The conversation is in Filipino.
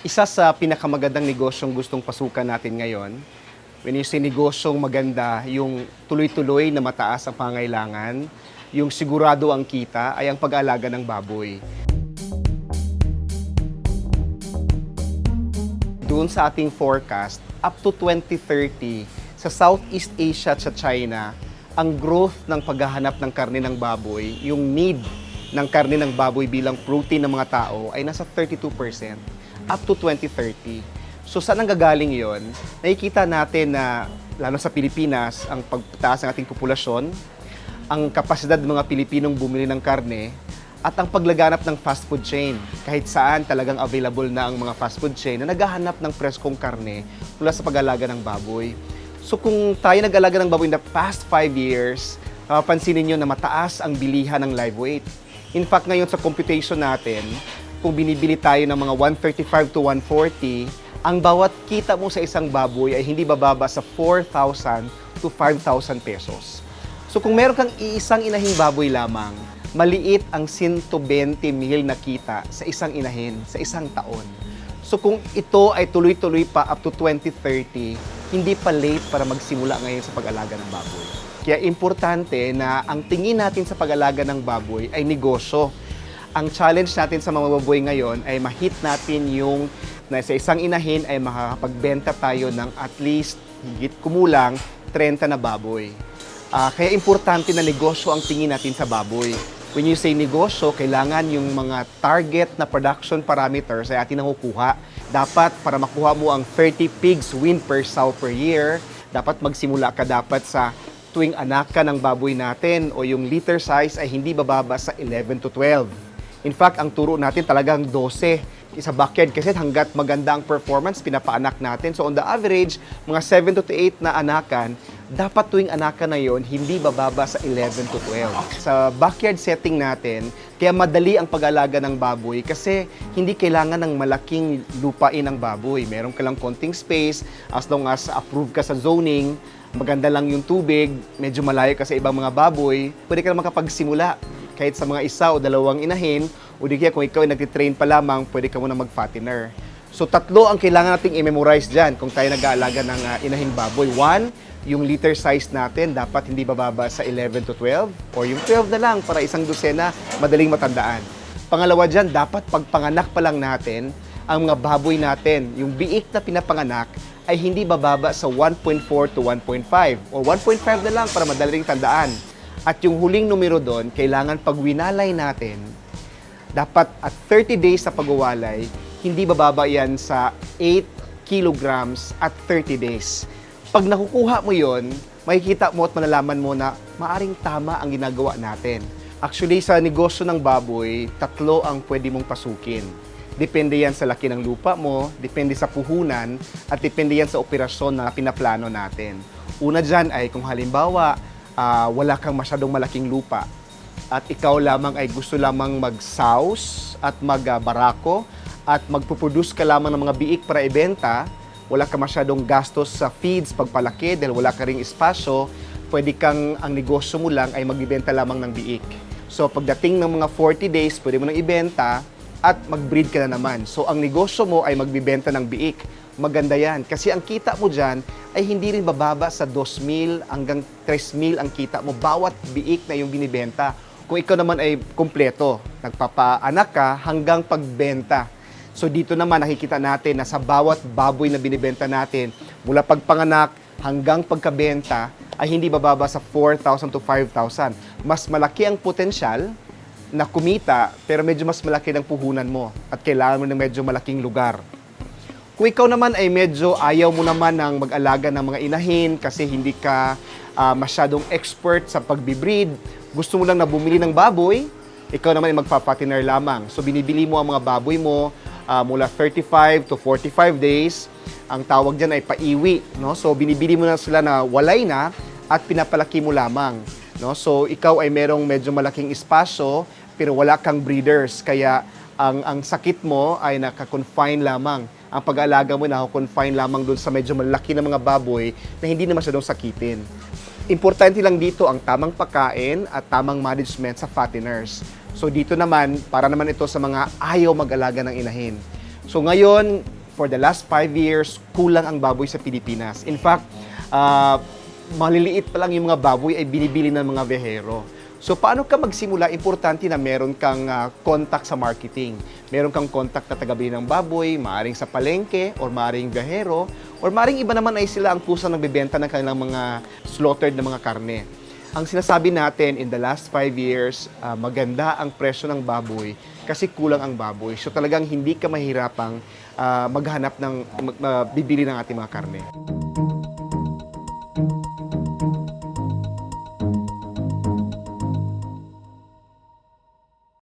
isa sa pinakamagandang negosyong gustong pasukan natin ngayon, when you say negosyong maganda, yung tuloy-tuloy na mataas ang pangailangan, yung sigurado ang kita, ay ang pag-aalaga ng baboy. Doon sa ating forecast, up to 2030, sa Southeast Asia at sa China, ang growth ng paghahanap ng karne ng baboy, yung need ng karne ng baboy bilang protein ng mga tao ay nasa 32% up to 2030. So saan ang gagaling yon? Nakikita natin na lalo sa Pilipinas, ang pagtaas ng ating populasyon, ang kapasidad ng mga Pilipinong bumili ng karne, at ang paglaganap ng fast food chain. Kahit saan talagang available na ang mga fast food chain na naghahanap ng preskong karne mula sa pag-alaga ng baboy. So kung tayo nag-alaga ng baboy in the past 5 years, mapapansin ninyo na mataas ang bilihan ng live weight. In fact, ngayon sa computation natin, kung binibili tayo ng mga 135 to 140, ang bawat kita mo sa isang baboy ay hindi bababa sa 4,000 to 5,000 pesos. So kung meron kang iisang inahing baboy lamang, maliit ang 120 mil na kita sa isang inahin sa isang taon. So kung ito ay tuloy-tuloy pa up to 2030, hindi pa late para magsimula ngayon sa pag-alaga ng baboy. Kaya importante na ang tingin natin sa pag-alaga ng baboy ay negosyo. Ang challenge natin sa mga baboy ngayon ay ma-hit natin yung na sa isang inahin ay makakapagbenta tayo ng at least higit kumulang 30 na baboy. Ah, kaya importante na negosyo ang tingin natin sa baboy. When you say negosyo, kailangan yung mga target na production parameters ay atin nakukuha. Dapat para makuha mo ang 30 pigs win per sow per year, dapat magsimula ka dapat sa tuwing anak ka ng baboy natin o yung liter size ay hindi bababa sa 11 to 12. In fact, ang turo natin talagang 12 sa backyard kasi hanggat maganda ang performance, pinapaanak natin. So on the average, mga 7 to 8 na anakan, dapat tuwing anakan na yon hindi bababa sa 11 to 12. Sa backyard setting natin, kaya madali ang pag-alaga ng baboy kasi hindi kailangan ng malaking lupain ang baboy. Meron ka lang konting space, as long as approved ka sa zoning, maganda lang yung tubig, medyo malayo ka sa ibang mga baboy, pwede ka na makapagsimula kahit sa mga isa o dalawang inahin, o di kaya kung ikaw ay nagtitrain pa lamang, pwede ka muna mag-fattener. So tatlo ang kailangan nating i-memorize dyan kung tayo nag-aalaga ng uh, inahing baboy. One, yung liter size natin dapat hindi bababa sa 11 to 12 or yung 12 na lang para isang dosena madaling matandaan. Pangalawa dyan, dapat pagpanganak pa lang natin, ang mga baboy natin, yung biik na pinapanganak, ay hindi bababa sa 1.4 to 1.5 o 1.5 na lang para madaling tandaan. At yung huling numero doon, kailangan pag winalay natin, dapat at 30 days sa pagwawalay, hindi bababa yan sa 8 kilograms at 30 days. Pag nakukuha mo yon, makikita mo at malalaman mo na maaring tama ang ginagawa natin. Actually, sa negosyo ng baboy, tatlo ang pwede mong pasukin. Depende yan sa laki ng lupa mo, depende sa puhunan, at depende yan sa operasyon na pinaplano natin. Una dyan ay kung halimbawa, ah, wala kang masyadong malaking lupa, at ikaw lamang ay gusto lamang mag-souse at mag-barako at magpuproduce ka lamang ng mga biik para ibenta, wala ka masyadong gastos sa feeds pagpalaki dahil wala ka ring espasyo, pwede kang, ang negosyo mo lang ay magbibenta lamang ng biik. So pagdating ng mga 40 days, pwede mo nang ibenta at mag-breed ka na naman. So ang negosyo mo ay magbibenta ng biik. Maganda yan. Kasi ang kita mo dyan ay hindi rin bababa sa 2,000 hanggang 3,000 ang kita mo bawat biik na yung binibenta. Kung ikaw naman ay kumpleto, nagpapaanak ka hanggang pagbenta. So dito naman nakikita natin na sa bawat baboy na binibenta natin, mula pagpanganak hanggang pagkabenta, ay hindi bababa sa 4,000 to 5,000. Mas malaki ang potensyal na kumita, pero medyo mas malaki ng puhunan mo at kailangan mo ng medyo malaking lugar. Kung ikaw naman ay medyo ayaw mo naman ng mag-alaga ng mga inahin kasi hindi ka ah, masyadong expert sa pagbibreed, gusto mo lang na bumili ng baboy, ikaw naman ay magpa-fattener lamang. So binibili mo ang mga baboy mo ah, mula 35 to 45 days. Ang tawag diyan ay paiwi, no? So binibili mo na sila na walay na at pinapalaki mo lamang, no? So ikaw ay merong medyo malaking espasyo pero wala kang breeders kaya ang ang sakit mo ay naka-confine lamang. Ang pag-aalaga mo naka-confine lamang doon sa medyo malaki na mga baboy na hindi na masyadong sakitin. Importante lang dito ang tamang pagkain at tamang management sa fatteners. So dito naman, para naman ito sa mga ayaw mag-alaga ng inahin. So ngayon, for the last five years, kulang ang baboy sa Pilipinas. In fact, ah, maliliit pa lang yung mga baboy ay binibili ng mga behero. So paano ka magsimula? Importante na meron kang ah, contact sa marketing. Meron kang contact na tagabili ng baboy, maaring sa palengke, or maaring behero, or maaring iba naman ay sila ang kusang nagbebenta ng kanilang mga slaughtered na mga karne. Ang sinasabi natin in the last five years, ah, maganda ang presyo ng baboy kasi kulang ang baboy. So talagang hindi ka mahirapang ah, maghanap ng mag- ah, bibili ng ating mga karne.